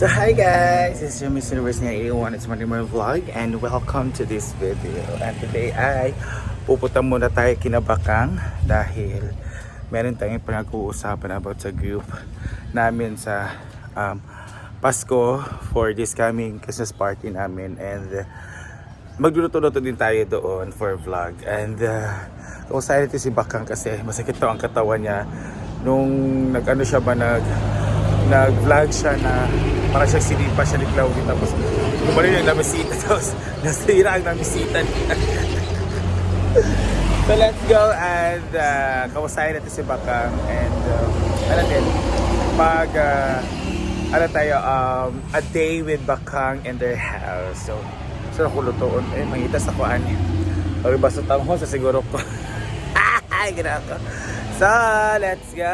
So hi guys, is your Miss Universe nga 81. It's Manimar Vlog and welcome to this video. And today ay pupunta muna tayo kinabakang dahil meron tayong pinag-uusapan about sa group namin sa um, Pasko for this coming Christmas party namin and uh, magluluto-luto din tayo doon for vlog and uh, excited si Bakang kasi masakit daw ang katawan niya nung nag-ano siya ba nag nag-vlog siya na para siya sinipa siya ni Claudia tapos gumaling yung namisita tapos nasira ang namisita niya. So let's go and uh, kawasayan natin si Bakang and uh, ano din pag uh, ano tayo um, a day with Bakang in their house so so ako lutoon eh mangita sa kuan niya pag basta tanghon sa siguro ko ay ginako so let's go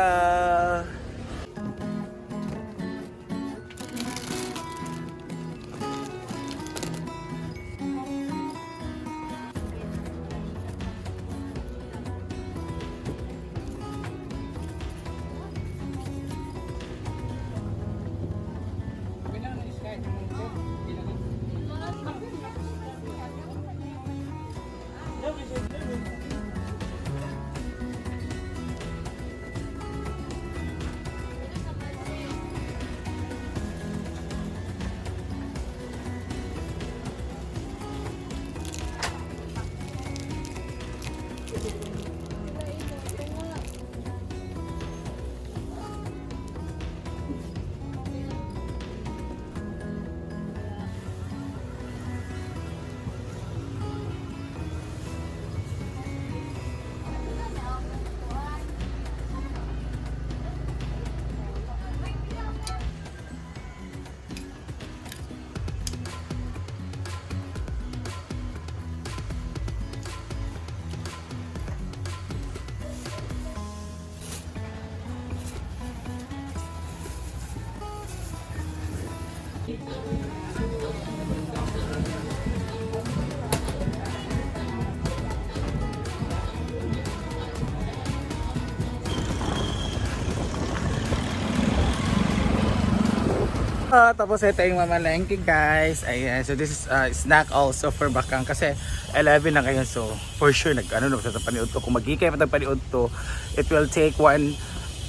Ah, tapos ito yung mamalengke guys. Ayan, so this is uh, snack also for bakang kasi 11 na ngayon so for sure nag ano no sa paniud ko kung magikay pa paniud to it will take one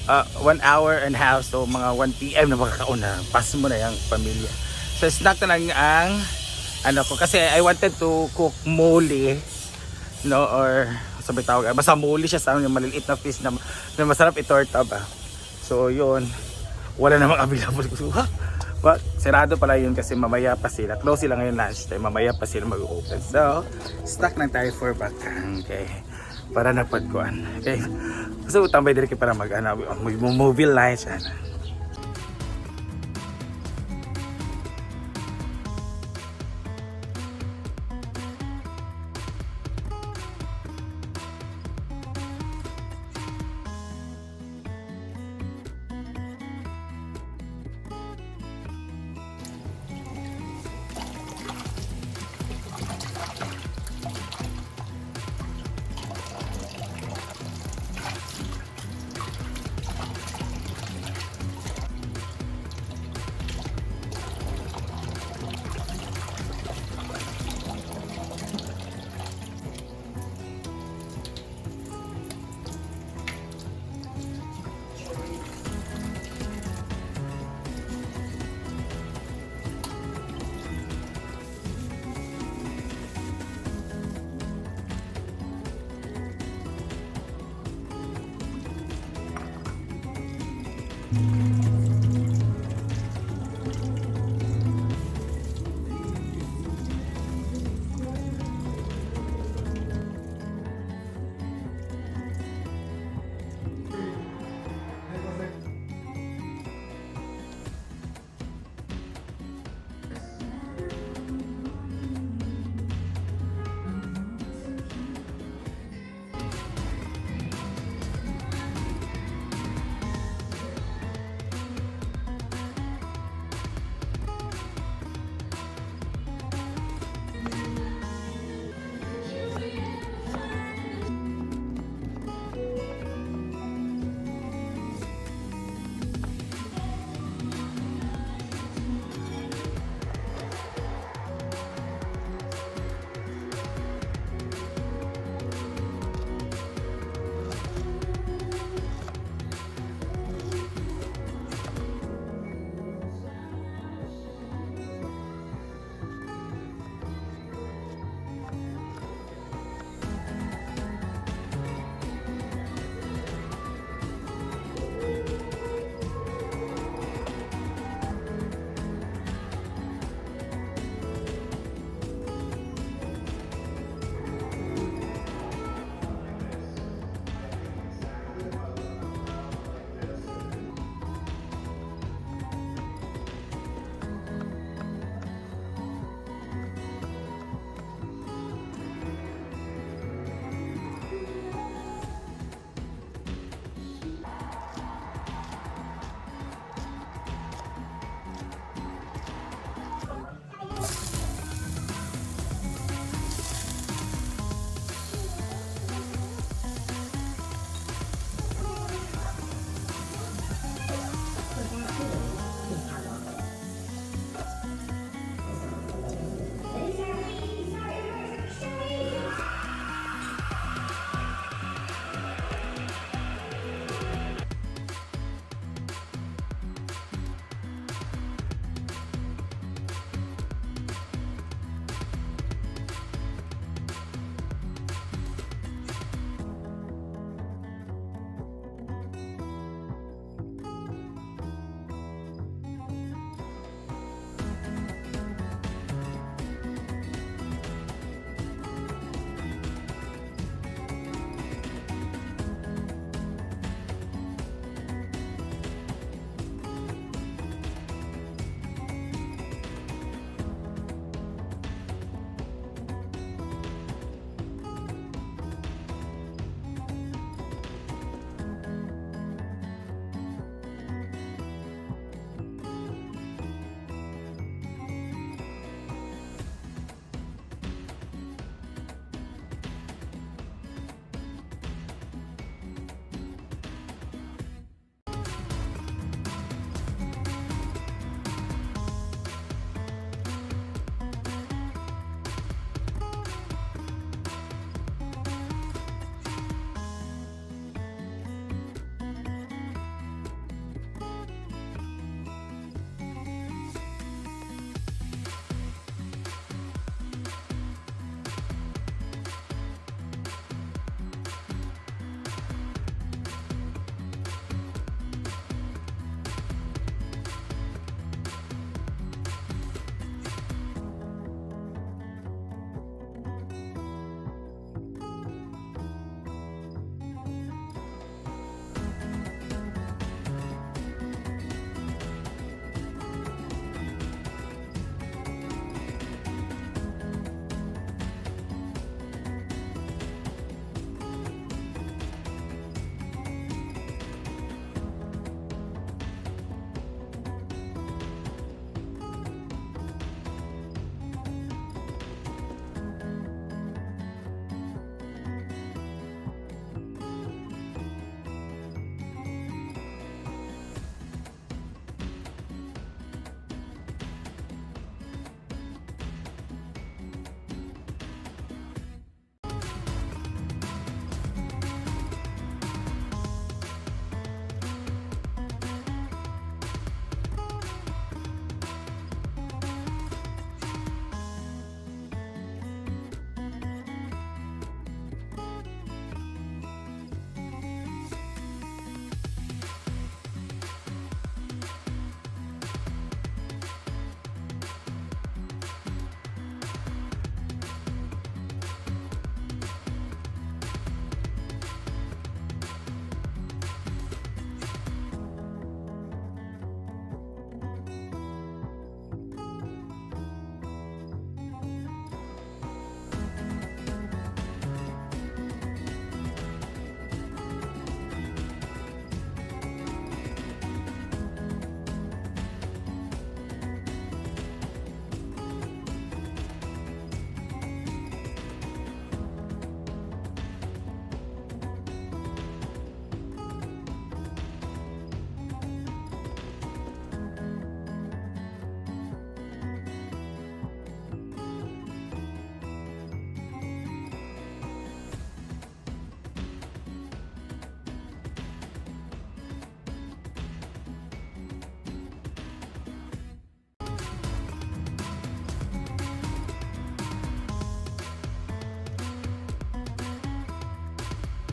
uh, one hour and a half so mga 1 PM na makakauna. Pas mo na yung pamilya. So snack na lang ang ano ko kasi I wanted to cook mole no or sabi tawag basta mole siya sa yung maliliit na fish na, na masarap itorta ba. So yun wala namang available ko. Ha? But, sarado pala yun kasi mamaya pa sila. Close sila ngayon lunch time. Mamaya pa sila mag-open. So, stuck na tayo for bakang. Okay. Para napagkuan. Okay. So, tambay din para mag, ano, movie lunch. Ano.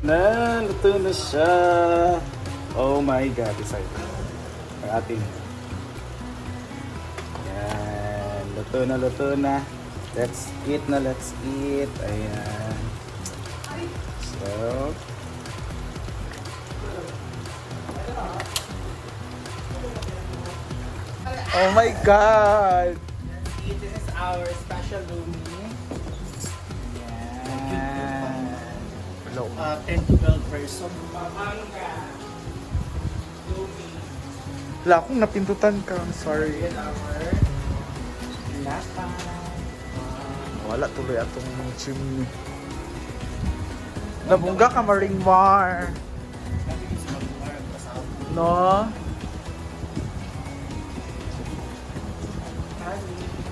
Na, na siya. Oh my God, excited. Ang ating. Yan, luto na, luto na. Let's eat na, let's eat. Ayan. So, Oh my God! This is our special lumi. Hello. uh, 10 to 12 person. Wala akong napindutan ka. I'm sorry. Wala tuloy atong chimney. Nabungga ka maring mar. No?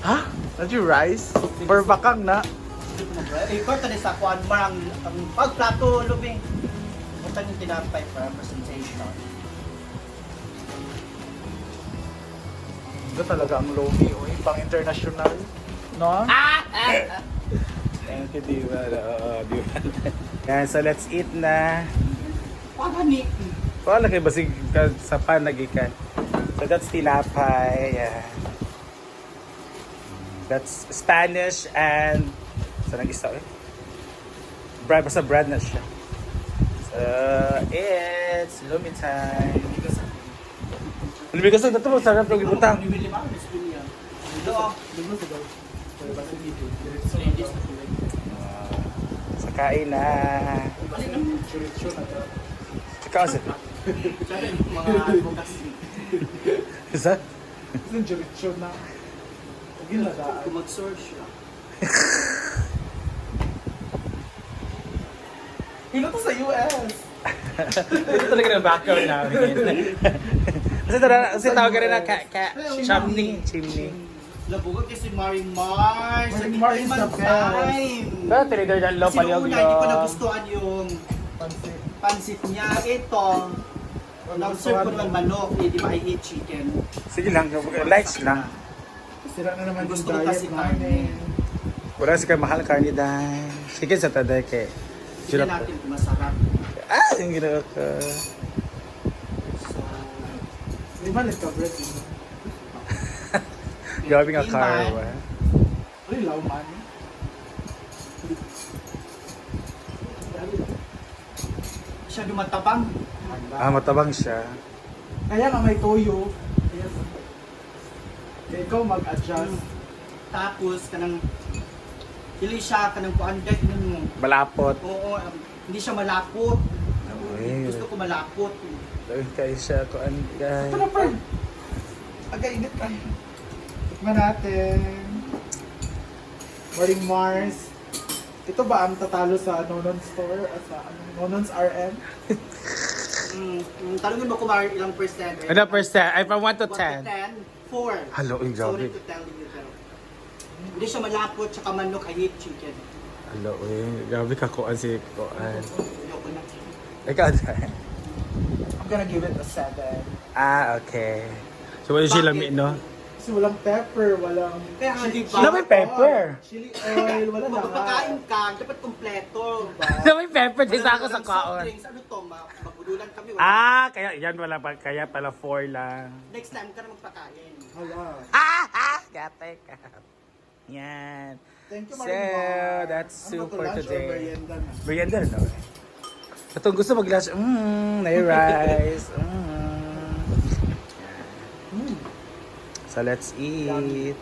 Ha? Did you rice? Or bakang na? Ikaw tani sa kuan marang ang pagplato lubing. Utang yung tinapay para presentation. Ito talaga ang lomi. Uy, pang international. No? Thank you, Diva. Oo, Diva. Yan, so let's eat na. Para ni Wala kay basig ka sa panagikan. So that's tinapay. Yeah. That's Spanish and sa nag isa eh. Bread, basta bread na siya. So, it's lumi time. Lumigas na ito, sarap yung ibutang. Sa kain na. Sa kasi. Mga advocacy. Isa? Yung diretso na. Ginadaan. Kung mag-search siya. Pino to sa US. Ito talaga ng background namin. kasi tara, kasi tawag rin na ka, ka, chimney. Chimney. Labugan kasi Maring Mars. Maring Mars is the best. Pero tinidor dyan lo, Kasi nung paliyog una, hindi ko nagustuhan yung Pansit. pansit niya. Ito, nag-serve ko naman manok, eh, di ba I eat chicken. Sige lang, likes lang. Sira na naman Gusto yung ko kasi diet namin. Wala si mahal karni dahil. Sige sa taday kay. Tignan natin masarap. Ah, yung ginawa ko. So, Di ba nagka-bread yun? Grabe nga Iman. car. wa. Ay, lauman. Siya dumatabang. Ah, matabang siya. Kaya nga may toyo. Yes. Kaya ikaw mag-adjust. Tapos, kanang Dili siya kanang kuanday nun mo. Malapot. Oo, um, hindi siya malapot. Uy. Gusto ko malapot. Dahil kayo siya ko an Ito na, friend. Aga-init ka. Tikman natin. Morning Mars. Ito ba ang tatalo sa Nonon Store? At sa ano, Nonon's RM? Mm, mm, mo kung ilang percent. Ano percent? Ay, from 1 to 1 to 10. 10, 4. Hello, Sorry to tell you hindi siya malapot tsaka manok I hate chicken. Hello, uy. Grabe ka kuan si kuan. Ayoko na. Ikaw dahil. I'm gonna give it a 7. Ah, okay. So, wala siya lami, no? Kasi walang pepper, walang... Kaya nga, di ba? Wala may pepper. Chili oil, wala lahat. magpapakain ka, dapat kompleto. Wala may pepper din sa ako sa Walang soft kaon. drinks, Ano to? Ma- Magudulan kami. Wala. Ah, kaya yan wala pa. Kaya pala 4 lang. Next time ka na magpakain. Hala. Ah, ah, gate ka. Yan. Thank you, So, Marimar. that's Ano to, for lunch or today. merienda na? Merienda no? Itong gusto mag-lunch, mmm, na rice. Mmm. Mm. So let's eat.